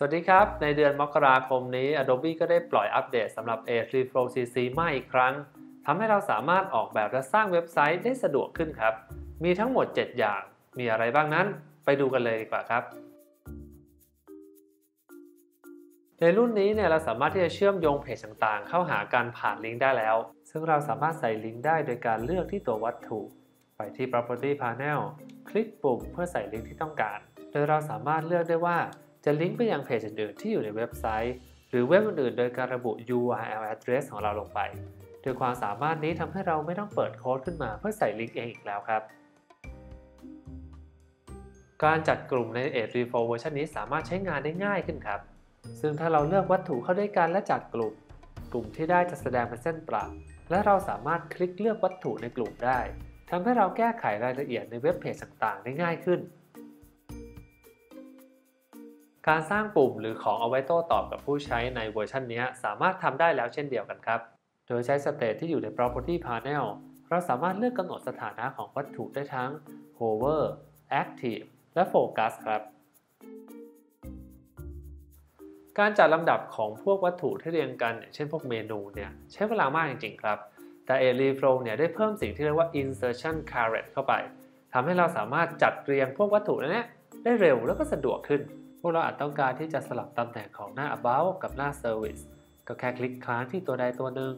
สวัสดีครับ ในเดือนมกราคมนี้ Adobe ก็ได้ปล่อยอัปเดตสำหรับ Edge Reflow CC ใหม่อีกครั้งทำให้เราสามารถออกแบบและสร้างเว็บไซต์ได้สะดวกขึ้นครับ มีทั้งหมด 7 อย่าง มีอะไรบ้างนั้น ไปดูกันเลยดีกว่าครับ ในรุ่นนี้เนี่ยเราสามารถที่จะเชื่อมโยงเพจต่างๆ เข้าหากันผ่านลิงก์ได้แล้ว ซึ่งเราสามารถใส่ลิงก์ได้โดยการเลือกที่ตัววัตถุ ไปที่ property panel คลิกปุ่มเพื่อใส่ลิงก์ที่ต้องการ โดยเราสามารถเลือกได้ว่า จะลิงก์ไปยังเพจอื่นๆที่อยู่ในเว็บไซต์ หรือเว็บอื่นๆ โดยการระบุ URL address ของเราลงไป โดยความสามารถนี้ทำให้เราไม่ต้องเปิดโค้ดขึ้นมาเพื่อใส่ลิงก์เองอีกแล้วครับ การจัดกลุ่มใน Edge Reflow เวอร์ชันนี้สามารถใช้งานได้ง่ายขึ้นครับ ซึ่งถ้าเราเลือกวัตถุเข้าด้วยกันและจัดกลุ่ม กลุ่มที่ได้จะแสดงเป็นเส้นประและเราสามารถคลิกเลือกวัตถุในกลุ่มได้ทำให้เราแก้ไขรายละเอียดในเว็บเพจต่างๆ ได้ง่ายขึ้น การสร้างปุ่มหรือของเอาไว้โต้ตอบกับผู้ใช้ในเวอร์ชันนี้สามารถทำได้แล้วเช่นเดียวกันครับ โดยใช้สเตตที่อยู่ใน property panel เราสามารถเลือกกำหนดสถานะของวัตถุได้ทั้ง hover active และ focus ครับ การจัดลำดับของพวกวัตถุที่เรียงกัน เช่นพวกเมนูเนี่ยใช้เวลามากจริงๆ ครับแต่ a r e f l o w เนี่ยได้เพิ่มสิ่งที่เรียกว่า insertion caret เข้าไปทำให้เราสามารถจัดเรียงพวกวัตถุนั้นได้เร็วแล้วก็สะดวกขึ้น พวกเราอาจต้องการที่จะสลับตำแหน่งของหน้า about กับหน้า service ก็แค่คลิกค้างที่ตัวใดตัวหนึ่ง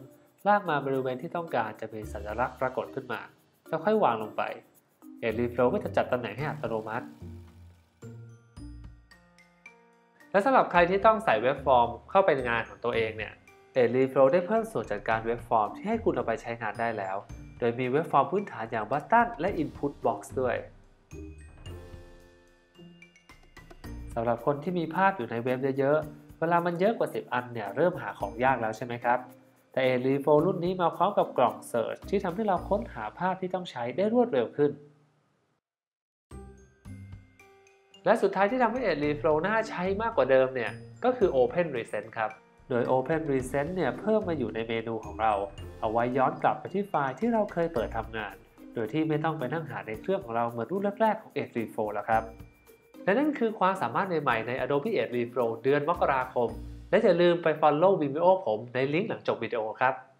ลากมาบริเวณที่ต้องการจะมีสัญลักษณ์ปรากฏขึ้นมา แล้วค่อยวางลงไป a r e f l o w ก็จะจัดตำแหน่งให้อัตโนมัติ และสำหรับใครที่ต้องใส่เว็บฟอร์มเข้าไปในงานของตัวเองเนี่ย a r e f l o w ได้เพิ่มส่วนจัดการเว็บฟอร์มที่ให้คุณเอาไปใช้งานได้แล้ว โดยมีเว็บฟอร์มพื้นฐานอย่าง Button และ Input Box ด้วย สำหรับคนที่มีภาพอยู่ในเว็บเยอะๆ เวลามันเยอะกว่า 10 อันเนี่ยเริ่มหาของยากแล้วใช่ไหมครับ แต่ a r e f l o w รุ่นนี้มาพร้อมกับกล่อง Search ที่ทำให้เราค้นหาภาพที่ต้องใช้ได้รวดเร็วขึ้น และสุดท้ายที่ทำให้ Edge Reflow น่าใช้มากกว่าเดิมเนี่ยก็คือ Open Recent ครับโดย Open Recent เนี่ยเพิ่มมาอยู่ในเมนูของเรา เอาไว้ย้อนกลับไปที่ไฟล์ที่เราเคยเปิดทำงาน โดยที่ไม่ต้องไปนั่งหาในเครื่องของเราเหมือนรุ่นแรกๆของ Edge Reflow แล้วครับ และนั่นคือความสามารถใหม่ๆใน Adobe Edge Reflow เดือนมกราคม และอย่าลืมไป follow Vimeo ผมในลิงก์หลังจบวิดีโอครับ